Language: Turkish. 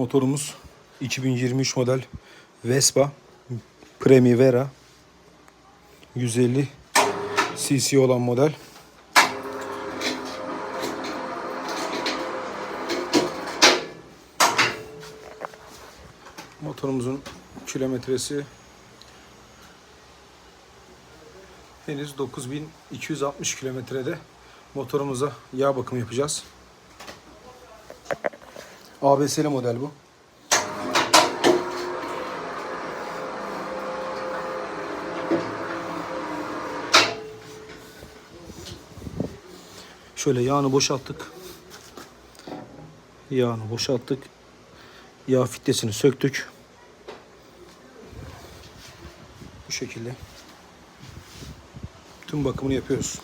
Motorumuz 2023 model Vespa Primavera 150 cc olan model. Motorumuzun kilometresi henüz 9260 kilometrede motorumuza yağ bakımı yapacağız. ABS'li model bu. Şöyle yağını boşalttık. Yağını boşalttık. Yağ fitesini söktük. Bu şekilde. Tüm bakımını yapıyoruz.